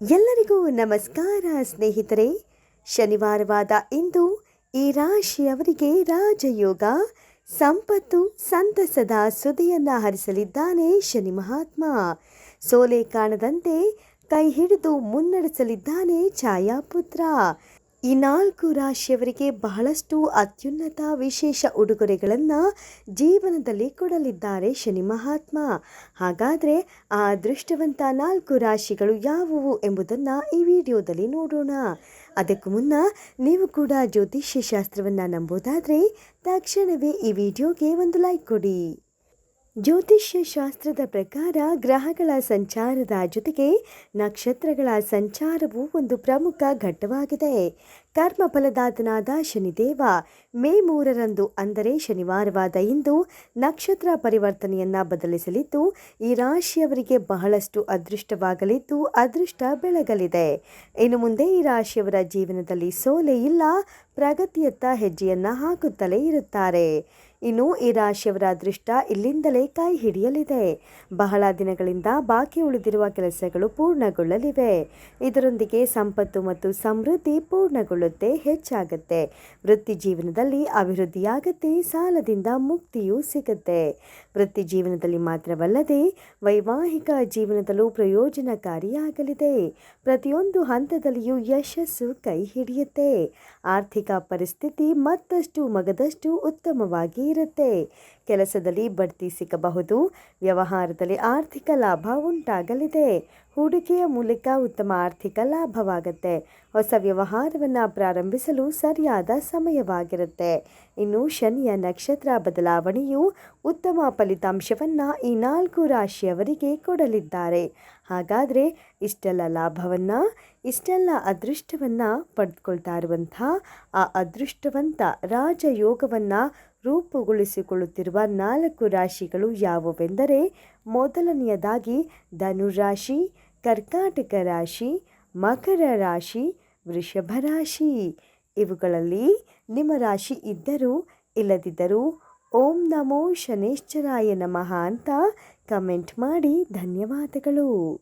ಎಲ್ಲರಿಗೂ ನಮಸ್ಕಾರ ಸ್ನೇಹಿತರೆ. ಶನಿವಾರವಾದ ಇಂದು ಈ ರಾಶಿಯವರಿಗೆ ರಾಜಯೋಗ, ಸಂಪತ್ತು, ಸಂತಸದ ಸುದಿಯನ್ನ ಹರಿಸಲಿದ್ದಾನೆ ಶನಿ ಮಹಾತ್ಮ. ಸೋಲೆ ಕಾಣದಂತೆ ಕೈ ಹಿಡಿದು ಮುನ್ನಡೆಸಲಿದ್ದಾನೆ ಛಾಯಾಪುತ್ರ. ಈ ನಾಲ್ಕು ರಾಶಿಯವರಿಗೆ ಬಹಳಷ್ಟು ಅತ್ಯುನ್ನತ ವಿಶೇಷ ಉಡುಗೊರೆಗಳನ್ನು ಜೀವನದಲ್ಲಿ ಕೊಡಲಿದ್ದಾರೆ ಶನಿ ಮಹಾತ್ಮ. ಹಾಗಾದರೆ ಆ ಅದೃಷ್ಟವಂತ ನಾಲ್ಕು ರಾಶಿಗಳು ಯಾವುವು ಎಂಬುದನ್ನು ಈ ವಿಡಿಯೋದಲ್ಲಿ ನೋಡೋಣ. ಅದಕ್ಕೂ ಮುನ್ನ ನೀವು ಕೂಡ ಜ್ಯೋತಿಷ್ಯ ಶಾಸ್ತ್ರವನ್ನು ನಂಬೋದಾದರೆ ತಕ್ಷಣವೇ ಈ ವಿಡಿಯೋಗೆ ಒಂದು ಲೈಕ್ ಕೊಡಿ. ಜ್ಯೋತಿಷ್ಯ ಶಾಸ್ತ್ರದ ಪ್ರಕಾರ ಗ್ರಹಗಳ ಸಂಚಾರದ ಜೊತೆಗೆ ನಕ್ಷತ್ರಗಳ ಸಂಚಾರವು ಒಂದು ಪ್ರಮುಖ ಘಟ್ಟವಾಗಿದೆ. ಕರ್ಮ ಫಲದಾತನಾದ ಶನಿದೇವ ಮೇ ಮೂರರಂದು, ಅಂದರೆ ಶನಿವಾರವಾದ ಇಂದು, ನಕ್ಷತ್ರ ಪರಿವರ್ತನೆಯನ್ನು ಬದಲಿಸಲಿದ್ದು, ಈ ರಾಶಿಯವರಿಗೆ ಬಹಳಷ್ಟು ಅದೃಷ್ಟವಾಗಲಿದ್ದು, ಅದೃಷ್ಟ ಬೆಳಗಲಿದೆ. ಇನ್ನು ಮುಂದೆ ಈ ರಾಶಿಯವರ ಜೀವನದಲ್ಲಿ ಸೋಲೆ ಇಲ್ಲ, ಪ್ರಗತಿಯತ್ತ ಹೆಜ್ಜೆಯನ್ನು ಹಾಕುತ್ತಲೇ ಇರುತ್ತಾರೆ. ಇನ್ನು ಈ ರಾಶಿಯವರ ಅದೃಷ್ಟ ಇಲ್ಲಿಂದಲೇ ಕೈ ಹಿಡಿಯಲಿದೆ. ಬಹಳ ದಿನಗಳಿಂದ ಬಾಕಿ ಉಳಿದಿರುವ ಕೆಲಸಗಳು ಪೂರ್ಣಗೊಳ್ಳಲಿವೆ. ಇದರೊಂದಿಗೆ ಸಂಪತ್ತು ಮತ್ತು ಸಮೃದ್ಧಿ ಪೂರ್ಣಗೊಳ್ಳುತ್ತೆ, ಹೆಚ್ಚಾಗುತ್ತೆ. ವೃತ್ತಿ ಜೀವನದಲ್ಲಿ ಅಭಿವೃದ್ಧಿಯಾಗುತ್ತೆ, ಸಾಲದಿಂದ ಮುಕ್ತಿಯೂ ಸಿಗುತ್ತೆ. ವೃತ್ತಿ ಜೀವನದಲ್ಲಿ ಮಾತ್ರವಲ್ಲದೆ ವೈವಾಹಿಕ ಜೀವನದಲ್ಲೂ ಪ್ರಯೋಜನಕಾರಿಯಾಗಲಿದೆ. ಪ್ರತಿಯೊಂದು ಹಂತದಲ್ಲಿಯೂ ಯಶಸ್ಸು ಕೈ ಹಿಡಿಯುತ್ತೆ. ಆರ್ಥಿಕ ಪರಿಸ್ಥಿತಿ ಮತ್ತಷ್ಟು ಮಗದಷ್ಟು ಉತ್ತಮವಾಗಿ ಇರುತ್ತೆ. ಕೆಲಸದಲ್ಲಿ ಬಡ್ತಿ ಸಿಗಬಹುದು, ವ್ಯವಹಾರದಲ್ಲಿ ಆರ್ಥಿಕ ಲಾಭ ಉಂಟಾಗಲಿದೆ. ಹೂಡಿಕೆಯ ಮೂಲಕ ಉತ್ತಮ ಆರ್ಥಿಕ ಲಾಭವಾಗುತ್ತೆ. ಹೊಸ ವ್ಯವಹಾರವನ್ನು ಪ್ರಾರಂಭಿಸಲು ಸರಿಯಾದ ಸಮಯವಾಗಿರುತ್ತೆ. ಇನ್ನು ಶನಿಯ ನಕ್ಷತ್ರ ಬದಲಾವಣೆಯು ಉತ್ತಮ ಫಲಿತಾಂಶವನ್ನು ಈ ನಾಲ್ಕು ರಾಶಿಯವರಿಗೆ ಕೊಡಲಿದ್ದಾರೆ. ಹಾಗಾದರೆ ಇಷ್ಟೆಲ್ಲ ಲಾಭವನ್ನು, ಇಷ್ಟೆಲ್ಲ ಅದೃಷ್ಟವನ್ನು ಪಡೆದುಕೊಳ್ತಾ ಇರುವಂಥ ಆ ಅದೃಷ್ಟವಂತ ರಾಜಯೋಗವನ್ನು ರೂಪುಗೊಳಿಸಿಕೊಳ್ಳುತ್ತಿರುವ ನಾಲ್ಕು ರಾಶಿಗಳು ಯಾವುವೆಂದರೆ ಮೊದಲನೆಯದಾಗಿ ಧನುರಾಶಿ, ಕರ್ಕಾಟಕ ರಾಶಿ, ಮಕರ ರಾಶಿ, ವೃಷಭ ರಾಶಿ. ಇವುಗಳಲ್ಲಿ ನಿಮ್ಮ ರಾಶಿ ಇದ್ದರೂ ಇಲ್ಲದಿದ್ದರೂ ಓಂ ನಮೋ ಶನೇಶ್ವರಾಯ ನಮಃ ಅಂತ ಕಮೆಂಟ್ ಮಾಡಿ ಧನ್ಯವಾದಗಳು.